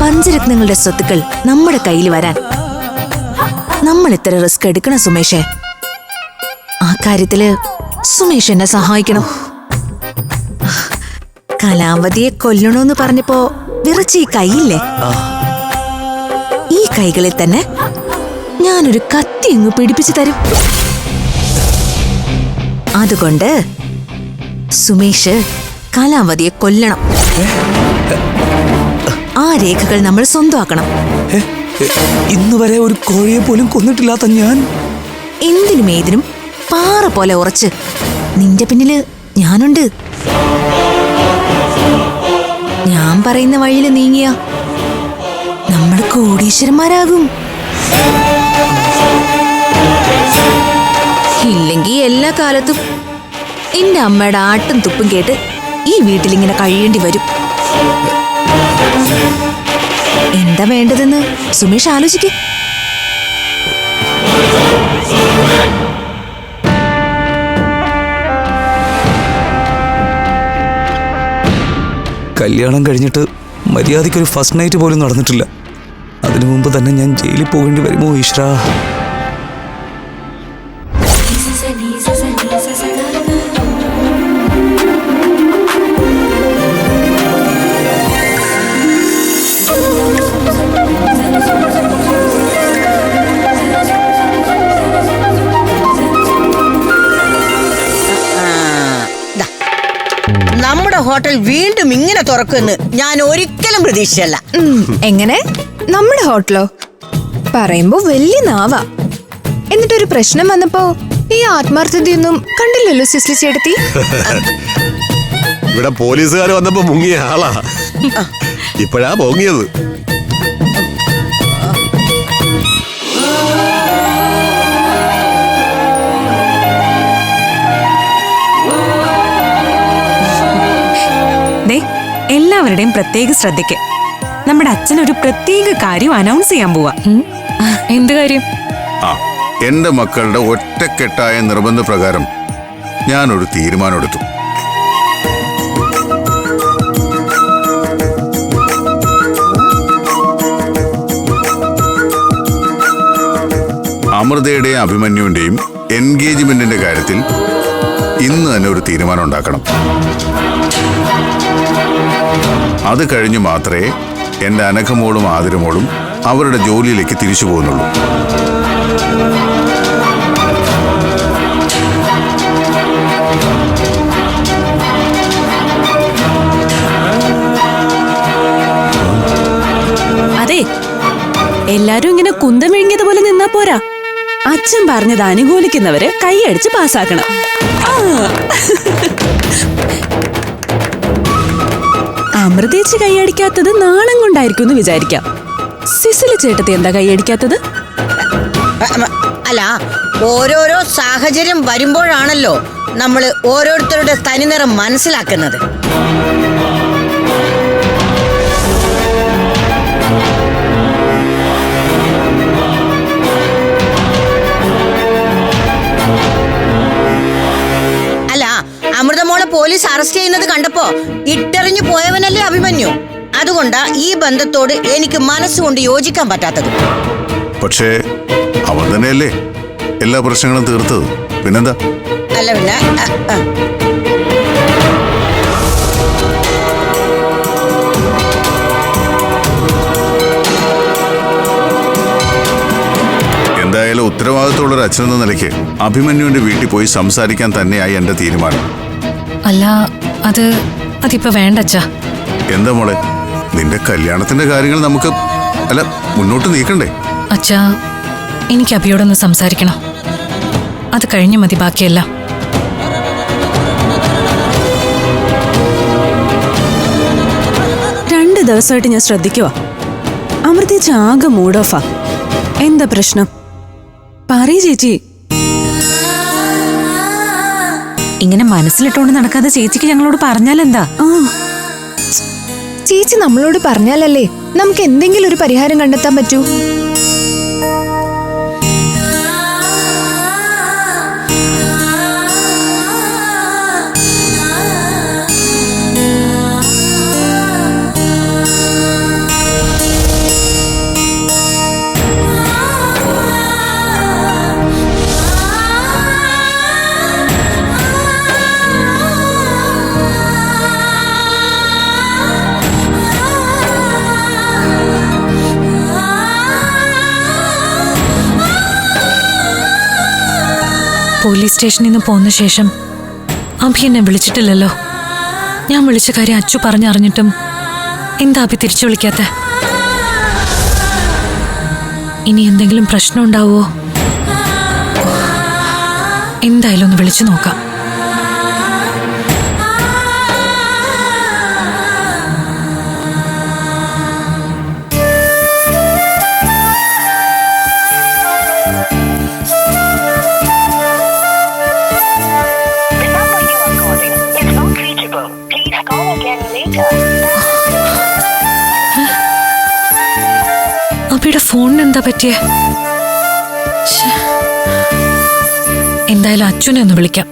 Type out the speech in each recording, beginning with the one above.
പഞ്ചരത്നങ്ങളുടെ സ്വത്തുക്കൾ നമ്മുടെ കയ്യിൽ വരാൻ. നമ്മൾ ഇത്ര റിസ്ക് എടുക്കണം സുമേഷേ? ആ കാര്യത്തിൽ സുമേഷ് എന്നെ സഹായിക്കണം. കലാവതിയെ കൊല്ലണോന്ന് പറഞ്ഞപ്പോ വിറച്ച ഈ കൈയില്ലേ? ഈ കൈകളിൽ തന്നെ ഞാനൊരു കത്തി അങ്ങ് പിടിപ്പിച്ചു തരും. അതുകൊണ്ട് സുമേഷ് കലാവതിയെ കൊല്ലണം. ആ രേഖകൾ നമ്മൾ സ്വന്തമാക്കണം. ഇന്ന് വരെ ഒരു കോഴിയെ പോലും കൊന്നിട്ടില്ലാത്ത ഞാൻ. എന്തിനും ഏതിനും പാറ പോലെ ഉറച്ച്. നിന്റെ പിന്നിൽ ഞാനുണ്ട്. ഞാൻ പറയുന്ന വഴിയിൽ നീങ്ങിയ നമ്മൾ കോടീശ്വരന്മാരാകും. ഇല്ലെങ്കിൽ എല്ലാ കാലത്തും എന്റെ അമ്മയുടെ ആട്ടും തുപ്പും കേട്ട് ഈ വീട്ടിലിങ്ങനെ കഴിയേണ്ടി വരും. എന്താ വേണ്ടതെന്ന് സുമേഷ് ആലോചിക്കേ കല്യാണം കഴിഞ്ഞിട്ട് മര്യാദയ്ക്ക് ഒരു ഫസ്റ്റ് നൈറ്റ് പോലും നടന്നിട്ടില്ല അതിനു മുമ്പ് തന്നെ ഞാൻ ജയിലിൽ പോകേണ്ടി വരുമോ ഈശ്വര ഹോട്ടൽ വീണ്ടും ഇങ്ങനെ തുറക്കുമെന്ന് ഞാൻ ഒരിക്കലും പ്രതീക്ഷിച്ചല്ല എങ്ങനെ? നമ്മുടെ ഹോട്ടലോ? പറയുമ്പോ വലിയ നാവാ. എന്നിട്ടൊരു പ്രശ്നം വന്നപ്പോ ഈ ആത്മാർത്ഥതയൊന്നും കണ്ടില്ലല്ലോ സിസ്ലി ചേട്ടത്തി? ഇവിടെ പോലീസുകാർ വന്നപ്പോ മുങ്ങിയ ആളാ. ഇപ്പോഴാ പൊങ്ങിയത് എല്ലാവരുടെയും പ്രത്യേക ശ്രദ്ധയ്ക്ക്. നമ്മുടെ അച്ഛൻ ഒരു പ്രത്യേക കാര്യം അനൗൺസ് ചെയ്യാൻ പോവാ. എന്ത് കാര്യം? ആ എന്റെ മക്കളുടെ ഒറ്റക്കെട്ടായ നിർബന്ധ പ്രകാരം ഞാനൊരു തീരുമാനമെടുത്തു. അമൃതയുടെയും അഭിമന്യുവിന്റെയും എൻഗേജ്മെന്റിന്റെ കാര്യത്തിൽ ഇന്ന് തന്നെ ഒരു തീരുമാനം ഉണ്ടാക്കണം. അത് കഴിഞ്ഞു മാത്രമേ എന്റെ അനഘമോളും ആതിരമോളും അവരുടെ ജോലിയിലേക്ക് തിരിച്ചു പോകുന്നുള്ളൂ. അതെ എല്ലാരും ഇങ്ങനെ കുന്തം വിഴുങ്ങിയതുപോലെ നിന്നാ പോരാ. അച്ഛൻ പറഞ്ഞത് അനുകൂലിക്കുന്നവര് കൈയടിച്ച് പാസ്സാക്കണം. അമൃതേച്ചി കൈയടിക്കാത്തത് നാണം കൊണ്ടായിരിക്കും എന്ന് വിചാരിക്കാം. സിസിലി ചേട്ടത്തി എന്താ കൈയടിക്കാത്തത്? അല്ല ഓരോരോ സാഹചര്യം വരുമ്പോഴാണല്ലോ നമ്മൾ ഓരോരുത്തരുടെ തനിനിറം മനസ്സിലാക്കുന്നത്. പോലീസ് അറസ്റ്റ് ചെയ്യുന്നത് കണ്ടപ്പോ ഇട്ടെറിഞ്ഞു പോയവനല്ലേ അഭിമന്യു? അതുകൊണ്ടാ ഈ ബന്ധത്തോട് എനിക്ക് മനസ്സുകൊണ്ട് യോജിക്കാൻ പറ്റാത്തത്. പക്ഷേ അവൻ തന്നെയല്ലേ എല്ലാ പ്രശ്നങ്ങളും തീർത്തത്. പിന്നെന്താ? അല്ല പിന്നെ. എന്തായാലും ഉത്തരവാദിത്തമുള്ള ഒരു അച്ഛനെന്ന നിലയ്ക്ക് അഭിമന്യുവിന്റെ വീട്ടിൽ പോയി സംസാരിക്കാൻ തന്നെയായി എന്റെ തീരുമാനം. അല്ല അത് അതിപ്പോ വേണ്ട അച്ഛാ. എന്താ മോളെ? നിന്റെ കല്യാണത്തിന്റെ കാര്യങ്ങൾ നമുക്ക് അല്ല മുന്നോട്ട് നീക്കണ്ടേ? അച്ഛാ എനിക്ക് അഭിയോടൊന്ന് സംസാരിക്കണം. അത് കഴിഞ്ഞു മതി ബാക്കിയെല്ലാം. രണ്ട് ദിവസമായിട്ട് ഞാൻ ശ്രദ്ധിക്കുവാ. അമൃതേച്ച് ആകെ മൂഡ് ഓഫാ. എന്താ പ്രശ്നം? പറയ ചേച്ചി ഇങ്ങനെ മനസ്സിലിട്ടോണ്ട് നടക്കാതെ ചേച്ചിക്ക് ഞങ്ങളോട് പറഞ്ഞാലെന്താ? ചേച്ചി നമ്മളോട് പറഞ്ഞാലല്ലേ നമുക്ക് എന്തെങ്കിലും ഒരു പരിഹാരം കണ്ടെത്താൻ പറ്റൂ? പോലീസ് സ്റ്റേഷനിൽ നിന്ന് പോന്ന ശേഷം അഭി എന്നെ വിളിച്ചിട്ടില്ലല്ലോ. ഞാൻ വിളിച്ച കാര്യം അച്ചു പറഞ്ഞറിഞ്ഞിട്ടും എന്താ അഭി തിരിച്ചു വിളിക്കാത്ത? ഇനി എന്തെങ്കിലും പ്രശ്നം ഉണ്ടാവുമോ എന്തായാലും ഒന്ന് വിളിച്ചു നോക്കാം. അബിയുടെ ഫോണിന് എന്താ പറ്റിയേ. എന്തായാലും അച്ഛനെ ഒന്ന് വിളിക്കാം.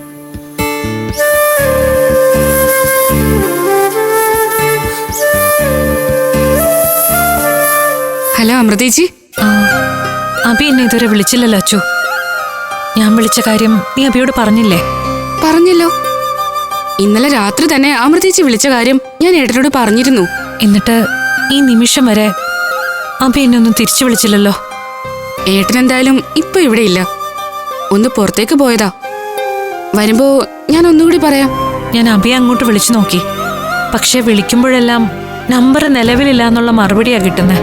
ഹലോ അമൃതേജി അഭി എന്നെ ഇതുവരെ വിളിച്ചില്ലല്ലോ അച്ചു. ഞാൻ വിളിച്ച കാര്യം നീ അബിയോട് പറഞ്ഞില്ലേ? പറഞ്ഞല്ലോ. ഇന്നലെ രാത്രി തന്നെ അമൃതേച്ചി വിളിച്ച കാര്യം ഞാൻ ഏട്ടനോട് പറഞ്ഞിരുന്നു. എന്നിട്ട് ഈ നിമിഷം വരെ അബി എന്നെ ഒന്നും തിരിച്ചു വിളിച്ചില്ലല്ലോ. ഏട്ടൻ എന്തായാലും ഇപ്പൊ ഇവിടെ ഇല്ല. ഒന്ന് പുറത്തേക്ക് പോയതാ. വരുമ്പോ ഞാൻ ഒന്നുകൂടി പറയാം. ഞാൻ അഭി അങ്ങോട്ട് വിളിച്ചു നോക്കി. പക്ഷെ വിളിക്കുമ്പോഴെല്ലാം നമ്പർ നിലവിലില്ല എന്നുള്ള മറുപടിയാ കിട്ടുന്നത്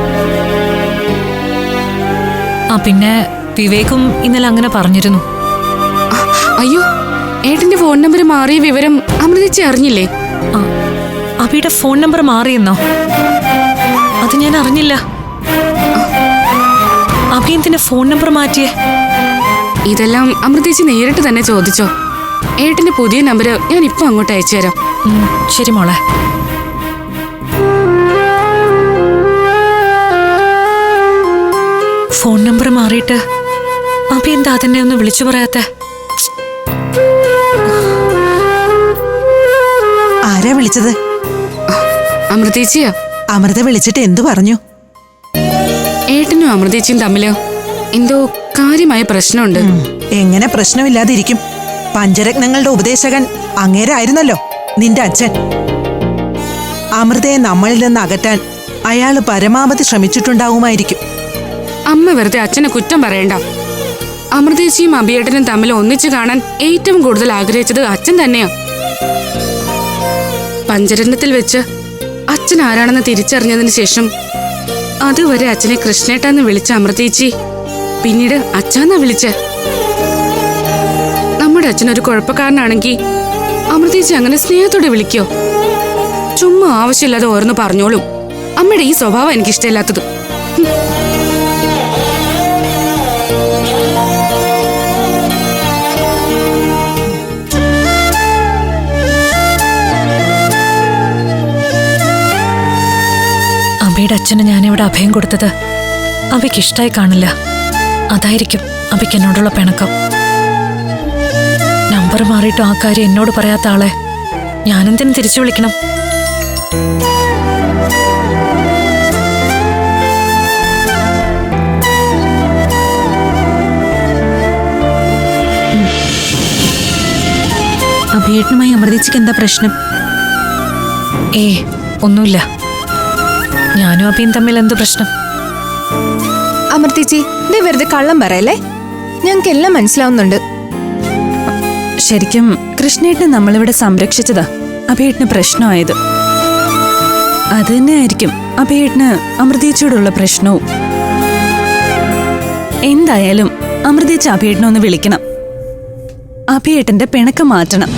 ആ പിന്നെ വിവേകും ഇന്നലെ അങ്ങനെ പറഞ്ഞിരുന്നു. അയ്യോ ഏട്ടന്റെ ഫോൺ നമ്പർ മാറിയ വിവരം അമൃതിച്ച് അറിഞ്ഞില്ലേ? ആ, അബിയുടെ ഫോൺ നമ്പർ മാറിയെന്നോ? അത് ഞാൻ അറിഞ്ഞില്ല. അബി എന്തിനാ ഫോൺ നമ്പർ മാറ്റിയേ. ഇതെല്ലാം അമൃതേച്ചി നേരിട്ട് തന്നെ ചോദിച്ചോ. ഏട്ടന്റെ പുതിയ നമ്പർ ഞാൻ ഇപ്പൊ അങ്ങോട്ട് അയച്ചു തരാം. ശരി മോളെ. ഫോൺ നമ്പർ മാറിയിട്ട് അബി എന്താ തന്നെ ഒന്ന് വിളിച്ചു പറയാത്ത. ആരാ വിളിച്ചത്? അമൃതേച്ചിയാ അമൃത വിളിച്ചിട്ട് എന്തു പറഞ്ഞു? ഏട്ടനും അമൃതേച്ചിയും തമ്മിൽ എന്തോ കാര്യമായ പ്രശ്നമുണ്ട്. എങ്ങനെ പ്രശ്നമില്ലാതിരിക്കും? പഞ്ചരത്നങ്ങളുടെ ഉപദേശകൻ അങ്ങേരായിരുന്നല്ലോ നിന്റെ അച്ഛൻ. അമൃതയെ നമ്മളിൽ നിന്ന് അകറ്റാൻ അയാൾ പരമാവധി ശ്രമിച്ചിട്ടുണ്ടാവുമായിരിക്കും. അമ്മ വെറുതെ അച്ഛനെ കുറ്റം പറയണ്ട. അമൃതേച്ചിയും അഭിയേട്ടനും തമ്മിൽ ഒന്നിച്ചു കാണാൻ ഏറ്റവും കൂടുതൽ ആഗ്രഹിച്ചത് അച്ഛൻ തന്നെയാ. പഞ്ചരത്നത്തിൽ വെച്ച് അച്ഛൻ ആരാണെന്ന് തിരിച്ചറിഞ്ഞതിന് ശേഷം അതുവരെ അച്ഛനെ കൃഷ്ണേട്ടാന്ന് വിളിച്ച അമൃതേച്ചി. പിന്നീട് അച്ഛാന്നാ വിളിച്ച. നമ്മുടെ അച്ഛൻ ഒരു കുഴപ്പക്കാരനാണെങ്കിൽ അമൃതേച്ചി അങ്ങനെ സ്നേഹത്തോടെ വിളിക്കോ. ചുമ്മാ ആവശ്യമില്ലാതെ ഓരോന്ന് പറഞ്ഞോളും. അമ്മയുടെ ഈ സ്വഭാവം എനിക്കിഷ്ടമില്ലാത്തത്. അച്ഛന് ഞാനിവിടെ അഭയം കൊടുത്തത്. അവയ്ക്ക് ഇഷ്ടമായി കാണില്ല. അതായിരിക്കും അവയ്ക്ക് എന്നോടുള്ള പിണക്കം. നമ്പർ മാറിയിട്ടും ആ കാര്യം എന്നോട് പറയാത്ത ആളെ ഞാനെന്തിനു തിരിച്ചു വിളിക്കണം? അഭിയേട്ടനുമായി അമൃതച്ചിക്ക് എന്താ പ്രശ്നം? ഏ ഒന്നുമില്ല. ഞാനും അഭിയും തമ്മിൽ എന്ത് പ്രശ്നം? അമർത്തിച്ചി നീ വെറുതെ കള്ളം പറയല്ലേ? ഞങ്ങൾക്ക് എല്ലാം മനസ്സിലാവുന്നുണ്ട്. ശരിക്കും കൃഷ്ണേട്ടനെ നമ്മളിവിടെ സംരക്ഷിച്ചതാ. അഭയേട്ടന് പ്രശ്നമായത്. അത് തന്നെയായിരിക്കും അഭയേട്ടന് അമൃതീച്ചോടുള്ള പ്രശ്നവും. എന്തായാലും അമൃതീച്ച അഭയേട്ടനെ ഒന്ന് വിളിക്കണം. അഭയേട്ടന്റെ പിണക്കം മാറ്റണം.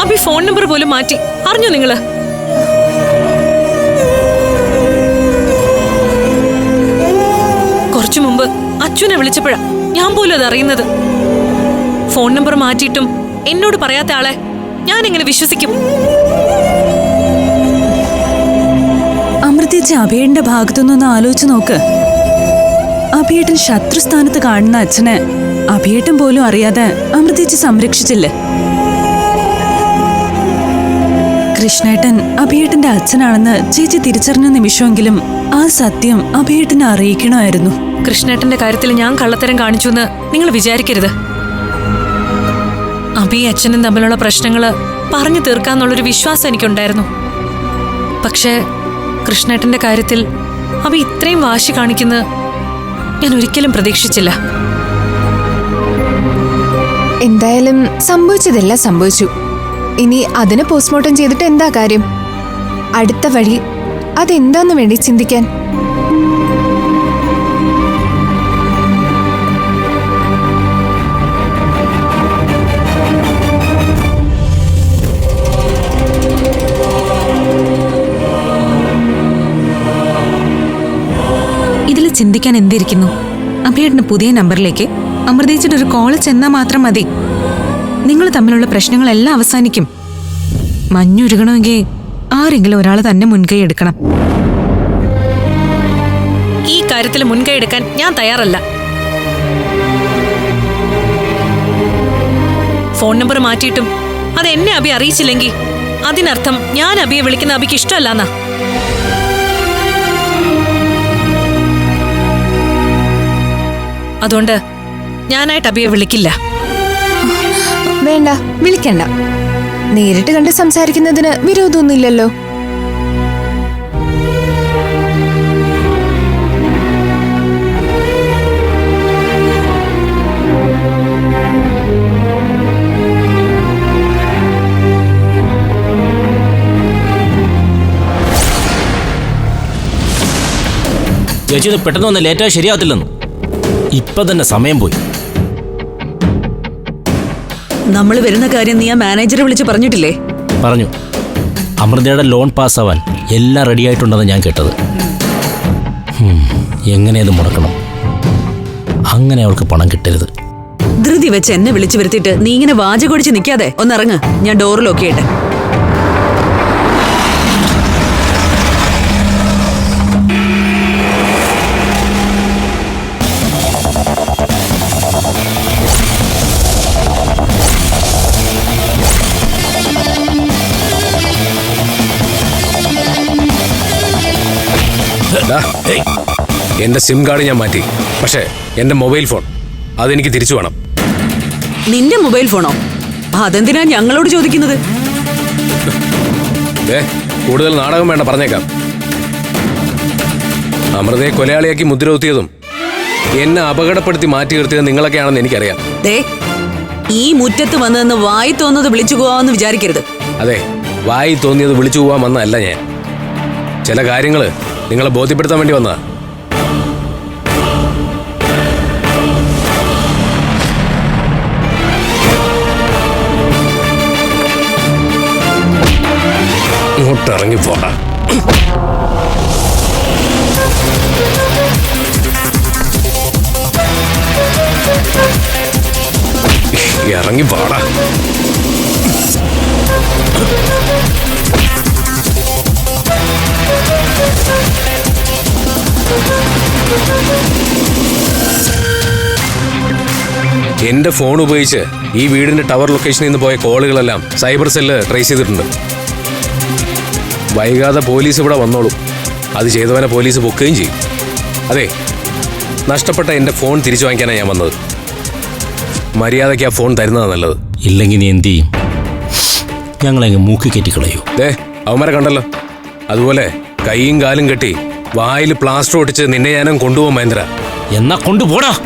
അഭി ഫോൺ നമ്പർ പോലും മാറ്റി. അറിഞ്ഞോ നിങ്ങൾ? കുറച്ചു മുമ്പ് അച്ഛനെ വിളിച്ചപ്പോഴാ ഞാൻ പോലും അത് അറിയുന്നത് ഫോൺ നമ്പർ മാറ്റിയിട്ടും എന്നോട് പറയാത്ത ആളെ ഞാൻ എങ്ങനെ വിശ്വസിക്കും? അമൃതേച്ചി അഭയേട്ടന്റെ ഭാഗത്തുനിന്നൊന്ന് ആലോചിച്ചു നോക്ക്. അഭയേട്ടൻ ശത്രുസ്ഥാനത്ത് കാണുന്ന അച്ഛനെ അഭയേട്ടൻ പോലും അറിയാതെ അമൃതേച്ചി സംരക്ഷിച്ചില്ല? കൃഷ്ണേട്ടൻ അഭയേട്ടന്റെ അച്ഛനാണെന്ന് ചേച്ചി തിരിച്ചറിഞ്ഞ നിമിഷമെങ്കിലും ആ സത്യം അഭയേട്ടനെ അറിയിക്കണമായിരുന്നു. കൃഷ്ണേട്ടന്റെ കാര്യത്തിൽ ഞാൻ കള്ളത്തരം കാണിച്ചു എന്ന് നിങ്ങൾ വിചാരിക്കരുത്. അബി അച്ഛനും തമ്മിലുള്ള പ്രശ്നങ്ങൾ പറഞ്ഞു തീർക്കാന്നുള്ളൊരു വിശ്വാസം എനിക്കുണ്ടായിരുന്നു. പക്ഷേ കൃഷ്ണേട്ടന്റെ കാര്യത്തിൽ അബി ഇത്രയും വാശി കാണിക്കുന്നത് ഞാൻ ഒരിക്കലും പ്രതീക്ഷിച്ചില്ല. എന്തായാലും സംഭവിച്ചതെല്ലാം സംഭവിച്ചു. ഇനി അതിനെ പോസ്റ്റ്മോർട്ടം ചെയ്തിട്ട് എന്താ കാര്യം? അടുത്ത വഴി അതെന്താന്ന് വേണ്ടി ചിന്തിക്കാൻ? ചിന്തിക്കാൻ എന്തിരിക്കുന്നു? അഭിയേട്ടന് പുതിയ നമ്പറിലേക്ക് അമൃതേച്ചിട്ട് ഒരു കോൾ ചെന്നാൽ മാത്രം മതി. നിങ്ങൾ തമ്മിലുള്ള പ്രശ്നങ്ങളെല്ലാം അവസാനിക്കും. മഞ്ഞുരുകണമെങ്കിൽ ആരെങ്കിലും ഒരാൾ തന്നെ മുൻകൈ എടുക്കണം. ഈ കാര്യത്തിൽ മുൻകൈ എടുക്കാൻ ഞാൻ തയ്യാറല്ല. ഫോൺ നമ്പർ മാറ്റിയിട്ടും അത് എന്നെ അഭി അറിയിച്ചില്ലെങ്കിൽ അതിനർത്ഥം ഞാൻ അഭിയെ വിളിക്കുന്ന അഭിക്ക് ഇഷ്ടമല്ലെന്നാ. അതുകൊണ്ട് ഞാനായിട്ട് അബിയെ വിളിക്കില്ല. വേണ്ട വിളിക്കണ്ട. നേരിട്ട് കണ്ട് സംസാരിക്കുന്നതിന് വിരോധമൊന്നുമില്ലല്ലോ. ചേച്ചി ഇത് പെട്ടെന്ന് വന്ന്. ലേറ്റായി ശരിയാകത്തില്ലെന്ന് ഇപ്പൊ തന്നെ സമയം പോയി. നമ്മൾ വരുന്ന കാര്യം നീ ആ മാനേജറെ വിളിച്ച് പറഞ്ഞിട്ടില്ലേ? പറഞ്ഞു. അമൃതയുടെ ലോൺ പാസ്സാവാൻ എല്ലാം റെഡി ആയിട്ടുണ്ടെന്ന് ഞാൻ കേട്ടത്. എങ്ങനെയത് എങ്ങനെ ഇത് മുടക്കണം? അങ്ങനെ അവൾക്ക് പണം കിട്ടരുത്. ധൃതി വെച്ച് എന്നെ വിളിച്ചു വരുത്തിയിട്ട് നീ ഇങ്ങനെ വാചകൊടിച്ച് നിൽക്കാതെ ഒന്നിറങ്ങ്. ഞാൻ ഡോറിലൊക്കെ ലോക്ക് എന്റെ സിം കാർഡ് ഞാൻ മാറ്റി. പക്ഷേ എന്റെ മൊബൈൽ ഫോൺ. അതെനിക്ക് തിരിച്ചു വേണം. നിന്റെ മൊബൈൽ ഫോണോ? അതെന്തിനാ ഞങ്ങളോട് ചോദിക്കുന്നത്? കൂടുതൽ നാടകം വേണ്ട പറഞ്ഞേക്കാം. അമൃതയെ കൊലയാളിയാക്കി മുദ്രകുത്തിയതും എന്നെ അപകടപ്പെടുത്തി മാറ്റി നിർത്തിയത് നിങ്ങളൊക്കെയാണെന്ന് എനിക്കറിയാം. ഈ മുറ്റത്ത് വന്നതെന്ന് വായി തോന്നുന്നത് വിളിച്ചു പോവാന്ന് വിചാരിക്കരുത്. അതെ വായി തോന്നിയത് വിളിച്ചു പോവാൻ വന്നതല്ല ഞാൻ. ചില കാര്യങ്ങൾ നിങ്ങളെ ബോധ്യപ്പെടുത്താൻ വേണ്ടി വന്നതാ. ഇങ്ങോട്ടിറങ്ങി പോടാ ഇറങ്ങി പോടാ എന്റെ ഫോൺ ഉപയോഗിച്ച് ഈ വീടിന്റെ ടവർ ലൊക്കേഷനിൽ നിന്ന് പോയ കോളുകളെല്ലാം സൈബർ സെല്ല് ട്രേസ് ചെയ്തിട്ടുണ്ട്. വൈകാതെ പോലീസ് ഇവിടെ വന്നോളും. അത് ചെയ്തവനെ പോലീസ് പൊക്കുകയും ചെയ്യും. അതെ നഷ്ടപ്പെട്ട എന്റെ ഫോൺ തിരിച്ചു വാങ്ങിക്കാനാണ് ഞാൻ വന്നത്. മര്യാദയ്ക്ക് ആ ഫോൺ തരുന്നതാ നല്ലത്. ഇല്ലെങ്കിൽ നീ എന്ത് ചെയ്യും? ഞങ്ങളെ മൂക്കി കെട്ടിക്കളയൂ ദേ അവന്മാരെ കണ്ടല്ലോ. അതുപോലെ കൈയും കാലും കെട്ടി വായിൽ പ്ലാസ്റ്റർ ഒട്ടിച്ച് നിന്നെ ഞാനും കൊണ്ടുപോകും മഹേന്ദ്ര. എന്നാ കൊണ്ടുപോടാ.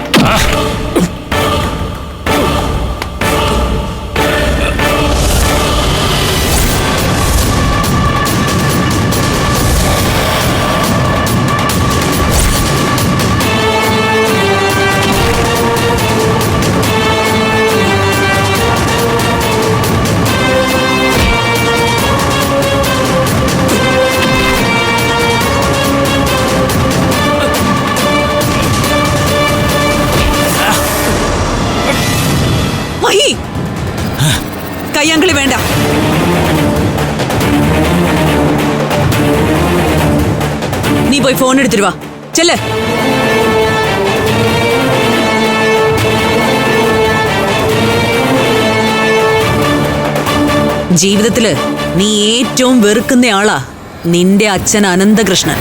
ജീവിതത്തിൽ നീ ഏറ്റവും വെറുക്കുന്നയാളാ നിന്റെ അച്ഛൻ അനന്തകൃഷ്ണൻ.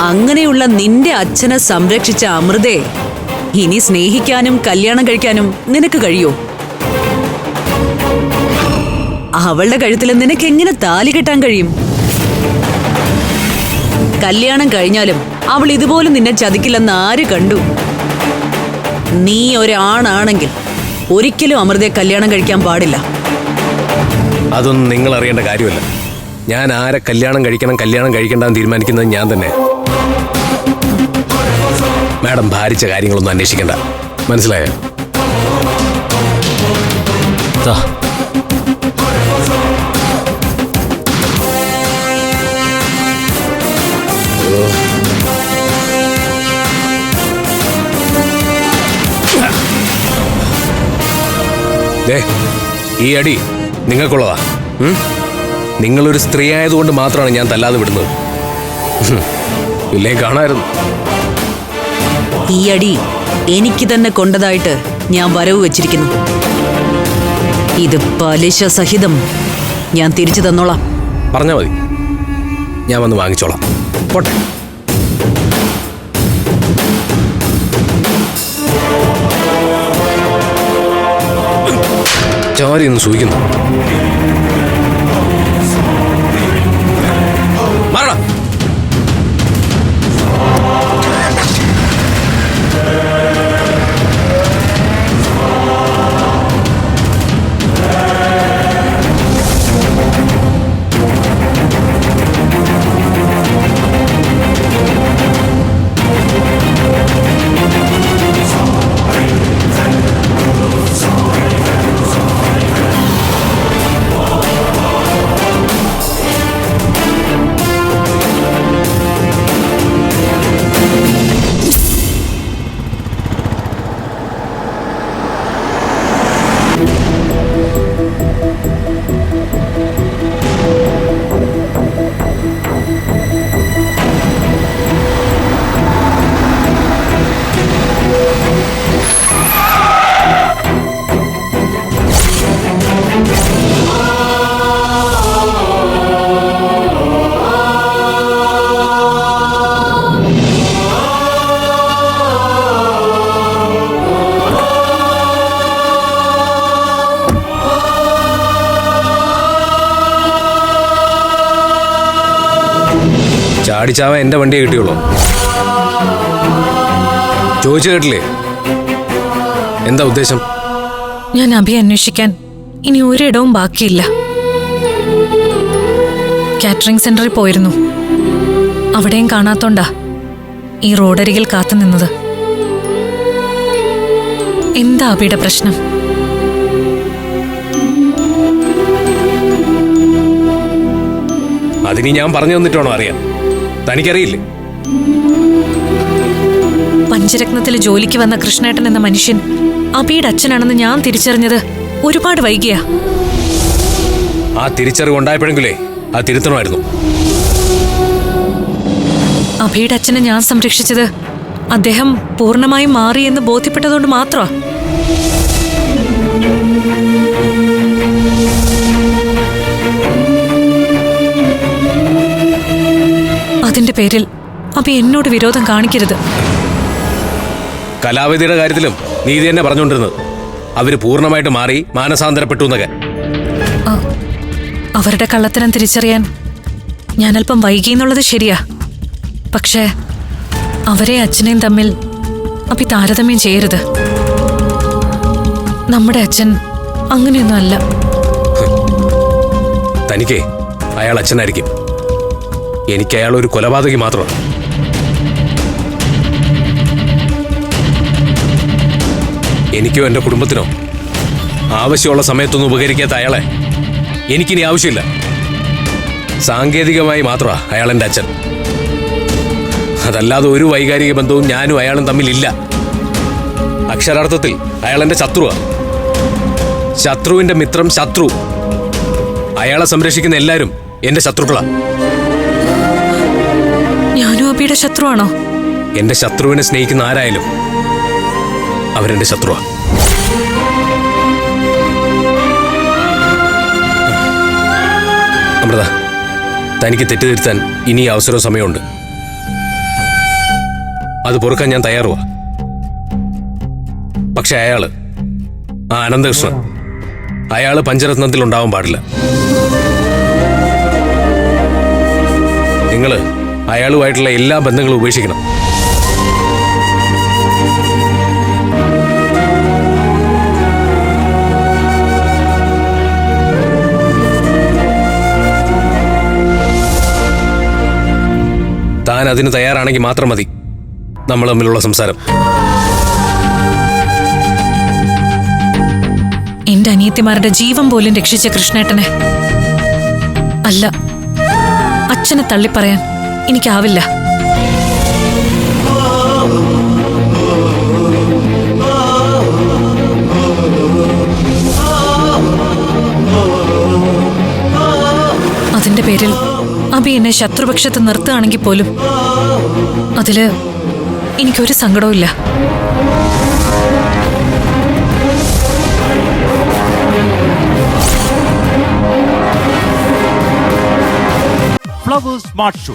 അങ്ങനെയുള്ള നിന്റെ അച്ഛനെ സംരക്ഷിച്ച അമൃതയെ ഇനി സ്നേഹിക്കാനും കല്യാണം കഴിക്കാനും നിനക്ക് കഴിയോ? അവളുടെ കഴുത്തിൽ നിനക്ക് എങ്ങനെ താലി കെട്ടാൻ കഴിയും? കല്യാണം കഴിഞ്ഞാലും അവൾ ഇതുപോലും നിന്നെ ചതിക്കില്ലെന്ന് ആര് കണ്ടു? നീ ഒരാണാണെങ്കിൽ ഒരിക്കലും അമൃതയെ കല്യാണം കഴിക്കാൻ പാടില്ല. അതൊന്നും നിങ്ങൾ അറിയേണ്ട കാര്യമല്ല. ഞാൻ ആരെ കല്യാണം കഴിക്കണം കല്യാണം കഴിക്കണ്ടെന്ന് തീരുമാനിക്കുന്നത് ഞാൻ തന്നെ. മാഡം ഭാരിച്ച കാര്യങ്ങളൊന്നും അന്വേഷിക്കണ്ട. മനസ്സിലായോ? ദേ ഈ അടി നിങ്ങൾക്കുള്ളതാ? നിങ്ങളൊരു സ്ത്രീ ആയതുകൊണ്ട് മാത്രമാണ് ഞാൻ തല്ലാതെ വിടുന്നത്. ഇല്ലേ കാണായിരുന്നു. ഈ അടി എനിക്ക് തന്നെ കൊണ്ടതായിട്ട് ഞാൻ വരവ് വെച്ചിരിക്കുന്നു. ഇത് പലിശ സഹിതം ഞാൻ തിരിച്ചു തന്നോളാം. പറഞ്ഞാൽ മതി. ഞാൻ വന്ന് വാങ്ങിച്ചോളാം. പോട്ടെ. ചോരി എന്ന് സൂഹിക്കുന്നു ചാടിച്ചാവ എന്റെ വണ്ടിയെ കിട്ടിയുള്ളൂ. ചോദിച്ചു കേട്ടില്ലേ? എന്താ ഉദ്ദേശം? ഞാൻ അഭി അന്വേഷിക്കാൻ ഇനി ഒരിടവും ബാക്കിയില്ല. കാറ്ററിംഗ് സെന്ററിൽ പോയിരുന്നു. അവിടെയും കാണാത്തോണ്ടാ ഈ റോഡരികിൽ കാത്തു നിന്നത്. എന്താ അഭിയുടെ പ്രശ്നം? അതിനി ഞാൻ പറഞ്ഞു തന്നിട്ടാണോ അറിയാം തനിക്കറിയില്ലേ? പഞ്ചരത്നത്തിൽ ജോലിക്ക് വന്ന കൃഷ്ണേട്ടൻ എന്ന മനുഷ്യൻ അബിയുടെ അച്ഛനാണെന്ന് ഞാൻ തിരിച്ചറിഞ്ഞത് ഒരുപാട് വൈകിയാ. ആ തിരിച്ചറിവ് ഉണ്ടായപ്പോഴെങ്കിലേ ആ തിരുത്തണമായിരുന്നു. അഭിയുടെ അച്ഛനെ ഞാൻ സംരക്ഷിച്ചത് അദ്ദേഹം പൂർണമായും മാറിയെന്ന് ബോധ്യപ്പെട്ടതുകൊണ്ട് മാത്രമാ. അതിന്റെ പേരിൽ അഭി എന്നോട് വിരോധം കാണിക്കരുത്. കലാവതിയുടെ കാര്യത്തിലും നീതി തന്നെ പറഞ്ഞുകൊണ്ടിരുന്നത്. അവർ പൂർണമായിട്ട് മാറി മാനസാന്തരപ്പെട്ടു എന്നൊക്കെ. അവരുടെ കള്ളത്തരം തിരിച്ചറിയാൻ ഞാൻ അല്പം വൈകി എന്നുള്ളത് ശരിയാ. പക്ഷേ അവരെ അച്ഛനെയും തമ്മിൽ അപ്പി താരതമ്യം ചെയ്യരുത്. നമ്മുടെ അച്ഛൻ അങ്ങനെയൊന്നും അല്ല. തനിക്കേ അയാൾ അച്ഛനായിരിക്കും. എനിക്ക് അയാൾ ഒരു കൊലപാതകി മാത്രമാണ് എനിക്കോ എന്റെ കുടുംബത്തിനോ ആവശ്യമുള്ള സമയത്തൊന്നും ഉപകരിക്കാത്ത അയാളെ എനിക്കിനി ആവശ്യമില്ല. സാങ്കേതികമായി മാത്രമാണ് അയാൾ എന്റെ അച്ഛൻ. അതല്ലാതെ ഒരു വൈകാരിക ബന്ധവും ഞാനും അയാളും തമ്മിലില്ല. അക്ഷരാർത്ഥത്തിൽ അയാൾ എന്റെ ശത്രുവാ. ശത്രുവിന്റെ മിത്രം ശത്രു. അയാളെ സംരക്ഷിക്കുന്ന എല്ലാവരും എന്റെ ശത്രുക്കളാ. ഞാനും അബിയുടെ ശത്രുവാണോ? എന്റെ ശത്രുവിനെ സ്നേഹിക്കുന്ന ആരായാലും അവരെന്റെ ശത്രുവാ. അമൃത തനിക്ക് തെറ്റിദ്ധരുത്താൻ ഇനി അവസരവും സമയമുണ്ട് അത് പൊറുക്കാൻ ഞാൻ തയ്യാറുവാ. പക്ഷെ അയാൾ ആ അനന്തകൃഷ്ണൻ അയാൾ പഞ്ചരത്നത്തിൽ ഉണ്ടാവാൻ പാടില്ല. നിങ്ങൾ അയാളുമായിട്ടുള്ള എല്ലാ ബന്ധങ്ങളും ഉപേക്ഷിക്കണം. താൻ അതിന് തയ്യാറാണെങ്കിൽ മാത്രം മതി. നമ്മൾ തമ്മിലുള്ള സംസാരം. എന്റെ അനിയത്തിമാരുടെ ജീവൻ പോലും രക്ഷിച്ച കൃഷ്ണേട്ടനെ. അല്ല അച്ഛനെ തള്ളിപ്പറയാൻ. എനിക്കാവില്ല. അതിന്റെ പേരിൽ അബി എന്നെ ശത്രുപക്ഷത്ത് നിർത്തുകയാണെങ്കിൽ പോലും അതിൽ എനിക്കൊരു സങ്കടവും ഇല്ല. Flowers smart show.